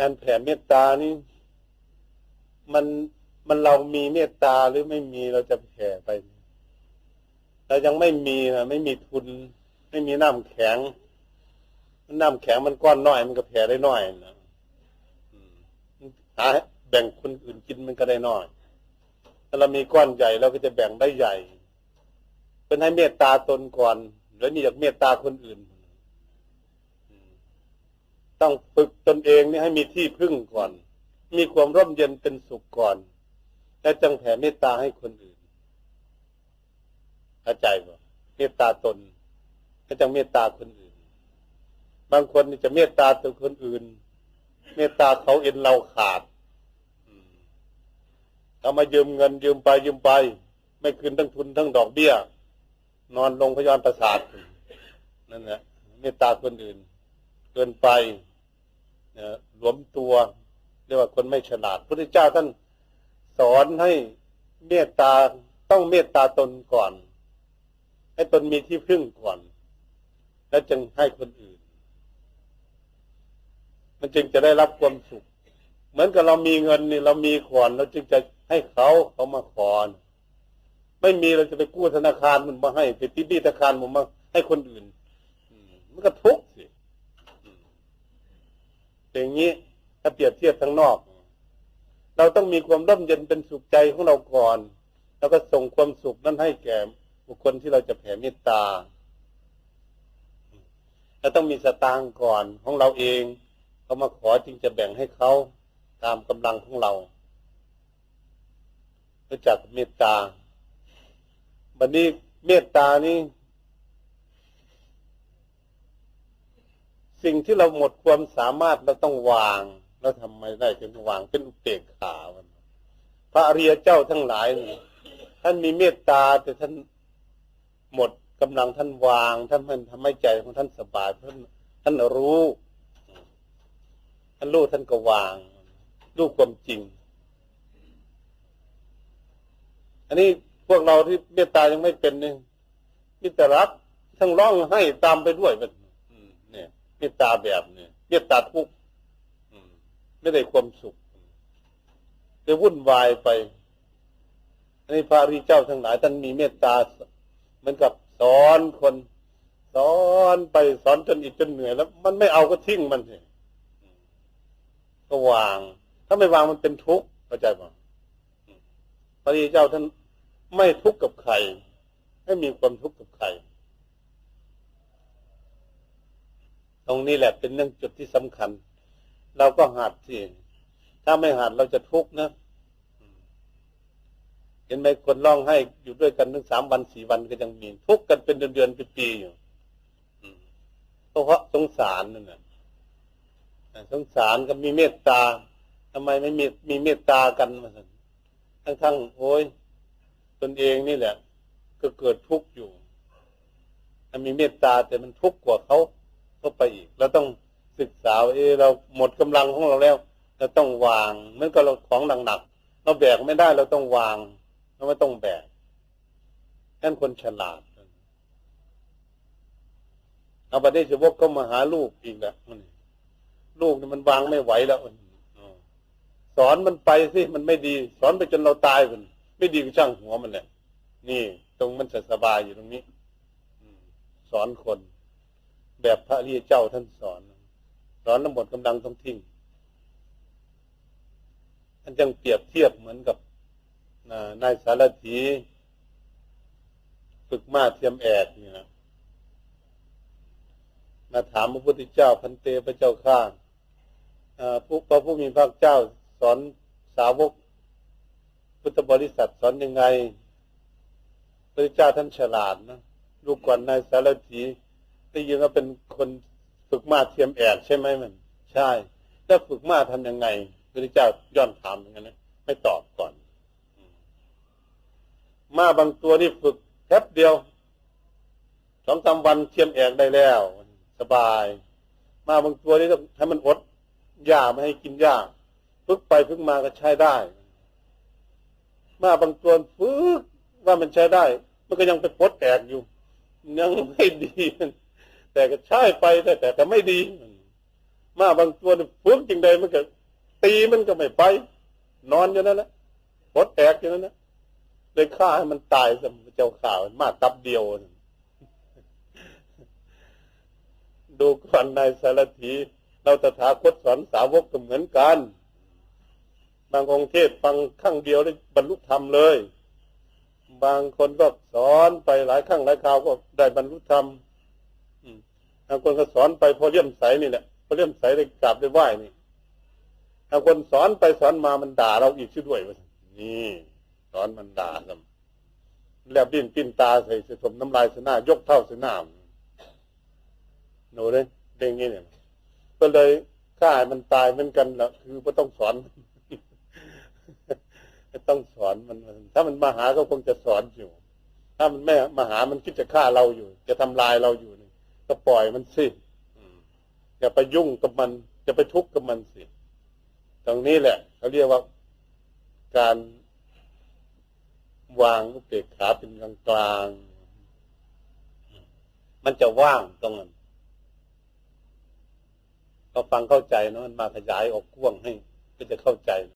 การแผ่เมตตานี่มันมันเรามีเมตตาหรือไม่มีเราจะแผ่ไปเรายังไม่มีนะไม่มีทุน ไม่มีน้ำแข็งน้ำแข็งมันก้อนน้อย มันก็แผ่ได้น้อยนะอืมหาแบ่งคนอื่นกินมันก็ได้น้อยถ้าเรามีก้อนใหญ่เราก็จะแบ่งได้ใหญ่ เป็นให้เมตตาตนก่อน แล้วนี่อยากเมตตาคนอื่น ต้องฝึกตนเองนี่ให้มีที่พึ่งก่อน มีความร่มเย็นเป็นสุขก่อน แล้วจึงแผ่เมตตาให้คนอื่นเข้าใจบ่เมตตาตนก็จะเมตตาคนอื่น บางคนจะเมตตาตัวคนอื่น เมตตาเขาเอ็นเราขาดอืมเอามายืมเงินยืมไปยืมไป ไม่คืนทั้งทุนทั้งดอกเบี้ย นอนลงพยาบาลประสาทนั่นแหละเมตตาคนอื่น เกินไป หลวมตัว เรียกว่าคนไม่ฉลาดพระพุทธเจ้าท่านสอนให้เมตตาต้องเมตตาตนก่อน ให้ตนมีที่พึ่งก่อน แล้วจึงให้คนอื่น มันจึงจะได้รับความสุข เหมือนกับเรามีเงินนี่เรามีก่อนเราจึงจะให้เขาเขามาขอนไม่มีเราจะไปกู้ธนาคารมันมาให้ไปติดหนี้ธนาคารมันมาให้คนอื่นมันก็ทุกข์สิ อย่างนี้ถ้าเปรียบเทียบทางนอก เราต้องมีความร่มเย็นเป็นสุขใจของเราก่อน แล้วก็ส่งความสุขนั้นให้แก่บุคคลที่เราจะแผ่เมตตาเราต้องมีสตางค์ก่อนของเราเองเขามาขอจึงจะแบ่งให้เขาตามกำลังของเรารู้จักเมตตา บัดนี้เมตตานี่ สิ่งที่เราหมดความสามารถเราต้องวางแล้วทำไมได้ถึงวางเป็นอุเบกขามันพระอริยเจ้าทั้งหลายท่านมีเมตตาแต่ท่านหมดกำลังท่านวางท่านมันทำให้ใจของท่านสบายท่านท่านรู้ท่านรู้ท่านก็วางรู้ความจริง อันนี้พวกเราที่เมตตายังไม่เป็นเนี่ยมิตรรักทั้งร้องให้ตามไปด้วยมัน เมตตาแบบเนี่ยเมตตาทุกข์อืมไม่ได้ความสุขจะวุ่นวายไปอันนี้พระริเจ้าทั้งหลายท่านมีเมตตาเหมือนกับสอนคนสอนไปสอนจนอิดจนเหนื่อยแล้ว มันไม่เอาก็ทิ้งมันสิก็วาง ถ้าไม่วางมันเป็นทุกข์เข้าใจป่ะพระริเจ้าท่านไม่ทุกข์กับใครไม่มีความทุกข์กับใคร ต รงนี้แหละเป็นเรื่องจุดที่สำคัญ เราก็หัดสิถ้าไม่หัดเราจะทุกข์นะเห็นไหมคนร้องให้อยู่ด้วยกันทั้งสามวันสี่วันก็ยังมีทุกข์กันเป็นเดือนเดือนๆปีๆอยู่เพราะสงสารนั่นแหละสงสารก็มีเมตตาทำไมไม่มีมีเมตตากันมาสันทั้งๆโอ้ยตนเองนี่แหละ ก็เกิดทุกข์อยู่มีเมตตาแต่มันทุกข์กว่าเขา เข้าไปอีกเราต้องศึกษาเออเราหมดกำลังของเราแล้วเราต้องวางเมื่อกับเราของหนักๆเราแบกไม่ได้เราต้องวางเราไม่ต้องแบกนั่นคนฉลาดเอาประเดี๋ยวจะวกก็มาหาลูกอีกแล้วลูกนี่มันวางไม่ไหวแล้วสอนมันไปสิมันไม่ดี สอนไปจนเราตายมันไม่ดีก็ช่างหัวมันแหละนี่ ตรงมันจะสบายอยู่ตรงนี้สอนคน แบบพระริยเจ้าท่านสอนสอนแล้วหมดกำลังต้องทิ้งท่านจังเปรียบเทียบเหมือนกับนานายสารถีฝึกมาเทียมแอกนี่นะมาถามพระพุทธเจ้าพันเตพระเจ้าข้าอ่าผู้พระผู้มีพระเจ้าสอนสาวก พุทธบริษัทสอนยังไง พระเจ้าท่านฉลาดนะลูกก่อนนายสารถี ได้ยินว่าเป็นคนฝึกมาเทียมแอกใช่ไหมมัน ใช่แล้วฝึกมาทำยังไงพระเจ้าย้อนถามอย่างนั้นนะไม่ตอบก่อน มาบางตัวนี่ฝึกแป๊บเดียวสองสามวันเทียมแอกได้แล้ว สบาย มาบางตัวนี่ต้องให้มันอดหญ้าไม่ให้กินหญ้าฝึกไปฝึกมาก็ใช้ได้ มาบางตัวฝึกว่ามันใช้ได้ มันก็ยังไปปดแอกอยู่ ยังไม่ดี แต่ก็ใช้ไปแต่แต่ก็ไม่ดี มาบางตัวเฟุ้งจริงใดมันก็ตีมันก็ไม่ไป นอนอยู่นั่นแหละปดแตกอยู่นั่นนะเลยฆ่าให้มันตายซะเจ้าข่าวมาตับเดียว ดูก่อนนายสารถี เราตถาคตสอนสาวกก็เหมือนกัน บางองค์เทศฟังครั้งเดียวได้บรรลุธรรมเลย บางคนก็สอนไปหลายครั้งหลายคราวก็ได้บรรลุธรรม บางคนก็สอนไปพอเลี่ยมใสนี่แหละพอเลี่ยมใสได้กราบได้ไหว้นี่บางคนสอนไปสอนมามันด่าเราอีกชื่อด้วยนี่สอนมันด่าซ้ำแลบดิ้นปิ้นตาใส่สสมน้ำลายสนายกเท่าสนาหนูเลยเด้งนี้เนี่ยก็เลยฆ่ามันตายเหมือนกันละคือไม่ต้องสอนต้องสอนมัน ถ้ามันมาหาก็คงจะสอนอยู่ ถ้ามันไม่มาหามันคิดจะฆ่าเราอยู่ จะทำลายเราอยู่ ก็ปล่อยมันสิอืมอย่าไปยุ่งกับมันอย่าไปทุกข์กับมันสิตรงนี้แหละเขาเรียกว่าการวางอุเบกขาเป็นกลางกลางๆมันจะว่างตรงนั้นก็ฟังเข้าใจเนอะมันมาขยายออกกว้างให้ ก็จะเข้าใจ